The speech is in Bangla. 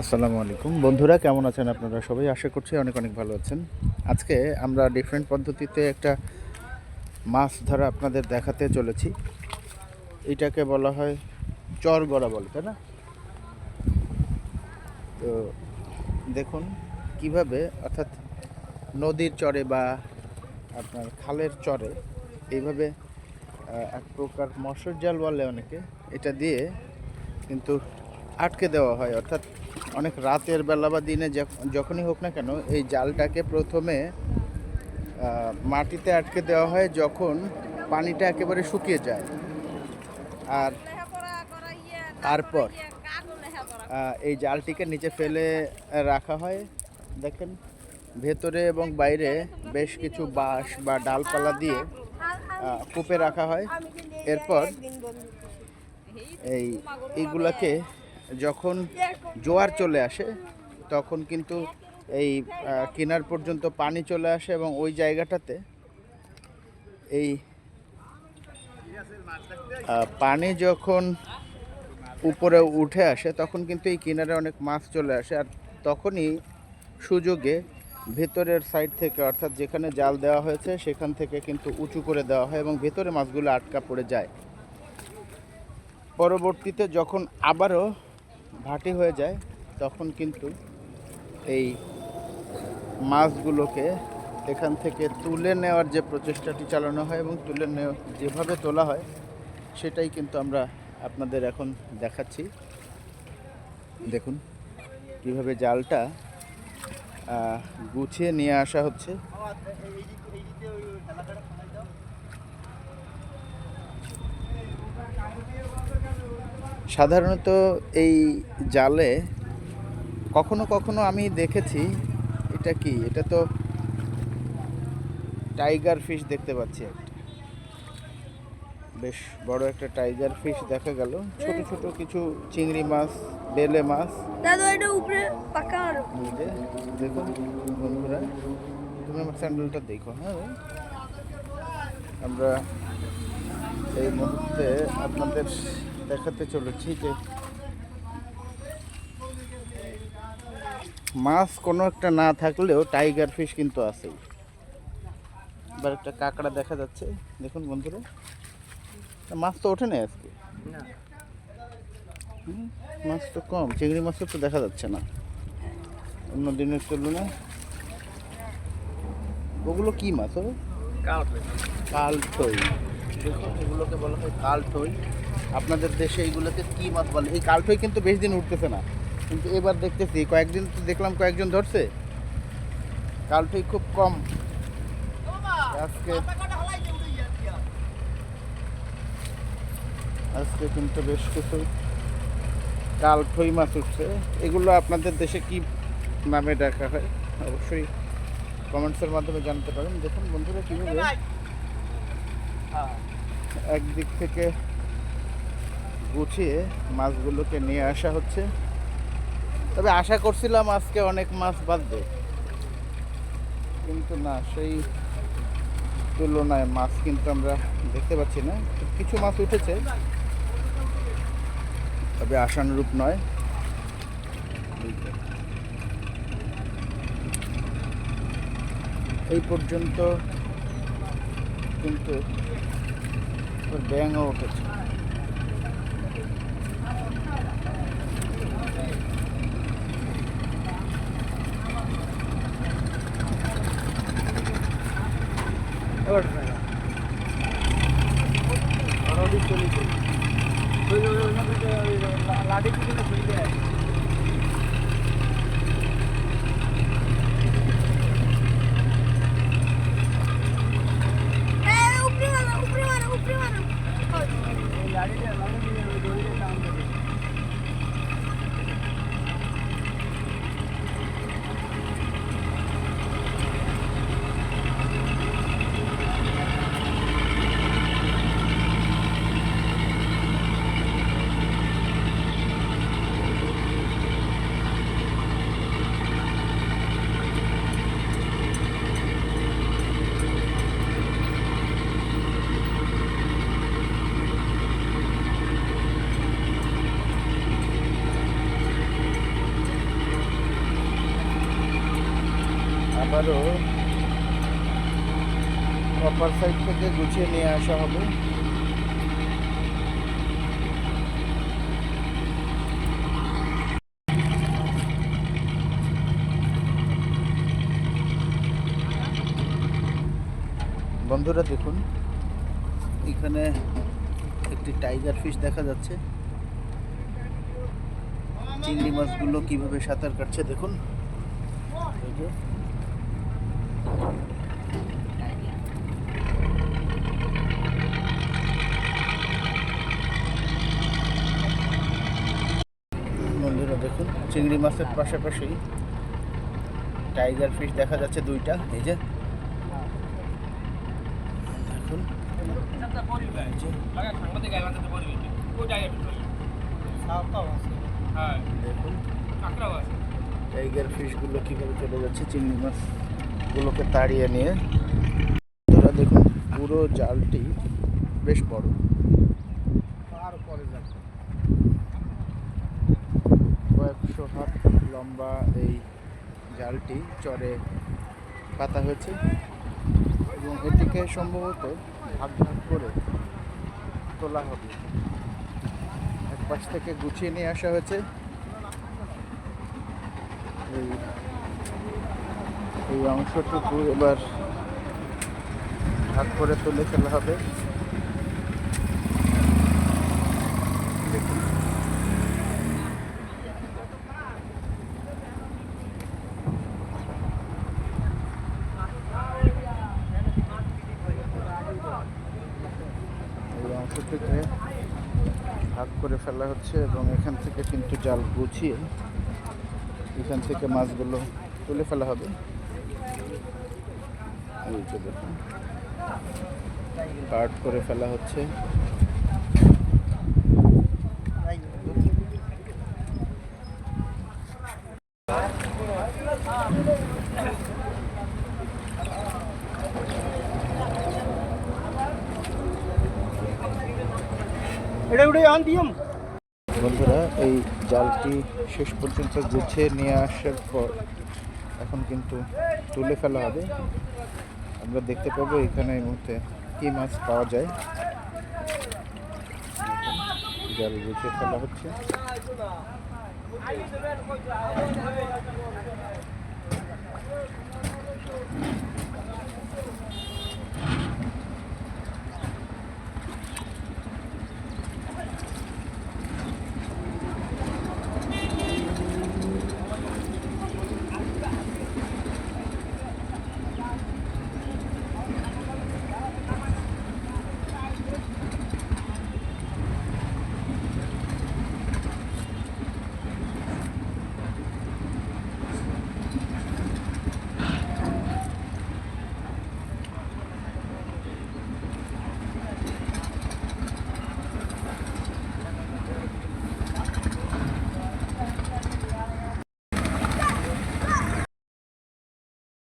আসসালামু আলাইকুম। বন্ধুরা, কেমন আছেন আপনারা সবাই? আশা করছি অনেক অনেক ভালো আছেন। আজকে আমরা ডিফারেন্ট পদ্ধতিতে একটা মাছ ধরা আপনাদের দেখাতে চলেছি। এটাকে বলা হয় চর গড়া বলে, তাই না? তো দেখুন, কীভাবে, অর্থাৎ নদীর চরে বা আপনার খালের চরে এইভাবে এক প্রকার মশর জাল বলে অনেকে। এটা দিয়ে কিন্তু আটকে দেওয়া হয়, অর্থাৎ অনেক রাতের বেলা বা দিনে যখনই হোক না কেন, এই জালটাকে প্রথমে মাটিতে আটকে দেওয়া হয় যখন পানিটা একেবারে শুকিয়ে যায়। আর তারপর এই জালটিকে নিচে ফেলে রাখা হয়। দেখেন, ভেতরে এবং বাইরে বেশ কিছু বাঁশ বা ডালপালা দিয়ে কূপে রাখা হয়। এরপর, এই, এইগুলাকে যখন জোয়ার চলে আসে, তখন কিন্তু এই কিনার পর্যন্ত পানি চলে আসে এবং ওই জায়গাটাতে এই পানি যখন উপরে উঠে আসে, তখন কিন্তু এই কিনারে অনেক মাছ চলে আসে। আর তখনই সুযোগে ভেতরের সাইড থেকে, অর্থাৎ যেখানে জাল দেওয়া হয়েছে, সেখান থেকে কিন্তু উঁচু করে দেওয়া হয় এবং ভেতরে মাছগুলো আটকা পড়ে যায়। পরবর্তীতে যখন আবারও ভাটি হয়ে যায়, তখন কিন্তু এই মাছগুলোকে এখান থেকে তুলে নেওয়ার যে প্রচেষ্টাটি চালানো হয় এবং তুলে নেওয়া, যেভাবে তোলা হয়, সেটাই কিন্তু আমরা আপনাদের এখন দেখাচ্ছি। দেখুন কীভাবে জালটা গুছিয়ে নিয়ে আসা হচ্ছে। সাধারণত এই জালে কখনো কখনো আমি দেখেছি এটা কি? এটা তো টাইগার ফিশ দেখতে পাচ্ছি একটা। বেশ বড় একটা টাইগার ফিশ দেখা গেল। ছোট ছোট কিছু চিংড়ি মাছ বেলে মাছ। দাদু এটা উপরে পাকা আরও। দেখুন বন্ধুরা তুমি আমার স্যান্ডেলটা দেখো হ্যাঁ? আমরা এই মুহূর্তে আপনাদের দেখাতে চলেছি যে মাছ কোনো একটা না থাকলেও টাইগার ফিশ কিন্তু আছেই। এবার একটা কাঁকড়া দেখা যাচ্ছে। দেখুন বন্ধুরা মাছ তো ওঠে না। আজকে মাছ তো কম চিংড়ি মাছও তো দেখা যাচ্ছে না। অন্য দিনের তুলনায়। ওগুলো কি মাছ কালঠই দেখুন এগুলোকে বলা হয় কালঠই আপনাদের দেশে এইগুলোকে কি মাছ বলে? এই কালঠই কিন্তু বেশি দিন উঠতেছে না। কিন্তু এবার দেখতেছি, কয়েকদিন তো দেখলাম কয়েকজন ধরছে। কালঠই খুব কম। আজকে আজকে কিন্তু বেশ কিছু কালঠই মাছ উঠছে। এগুলো আপনাদের দেশে কি নামে ডাকা হয়? অবশ্যই কমেন্টসের মাধ্যমে জানতে পারেন। দেখুন বন্ধুরা কীভাবে একদিক থেকে গুছিয়ে মাছগুলোকে নিয়ে আসা হচ্ছে। তবে আশা করছিলাম আজকে অনেক মাছ বাঁধবে কিন্তু না, সেই তুলনায় মাছ কিন্তু আমরা দেখতে পাচ্ছি না। কিছু মাছ উঠেছে। তবে আশানুরূপ নয়। এই পর্যন্ত কিন্তু ওর ব্যাঙও উঠেছে এই উপরে মারো উপরে মারো উপরে মারো আবারও অপার সাইড থেকে গুছিয়ে নিয়ে আসা হবে। বন্ধুরা দেখুন, এখানে একটি টাইগার ফিশ দেখা যাচ্ছে। চিংড়ি মাছগুলো কীভাবে সাঁতার কাটছে দেখুন এই যে। বন্ধুরা দেখুন, চিংড়ি মাছের পাশাপাশি টাইগার ফিশ দেখা যাচ্ছে দুইটা, এই যে। দেখুন টাইগার ফিশগুলো কীভাবে চলে যাচ্ছে, চিংড়ি মাছগুলোকে তাড়িয়ে নিয়ে। ধরা দেখুন, পুরো জালটি বেশ বড়। কয়েকশো হাত লম্বা এই জালটি চরে পাতা হয়েছে এবং এটিকে সম্ভবত ভাগ ভাগ করে তোলা হবে। এক পাশ থেকে গুছিয়ে নিয়ে আসা হয়েছে। এই এই অংশটুকু এবার ভাগ করে তুলে ফেলা হবে দেখুন এই অংশটিকে ভাগ করে ফেলা হচ্ছে এবং এখান থেকে কিন্তু জাল গুছিয়ে এখান থেকে মাছগুলো তুলে ফেলা হবে। এই যে দেখুন, কাট করে ফেলা হচ্ছে। এটা উঠে আন দিয়ম বন্ধুরা, এই জালটি শেষ পর্যন্ত গুছিয়ে নিয়ে আসার পর এখন কিন্তু তুলে ফেলা হবে। আমরা দেখতে পাবো এখানে এই মুহূর্তে কী মাছ পাওয়া যায়। জাল গুছিয়ে ফেলা হচ্ছে।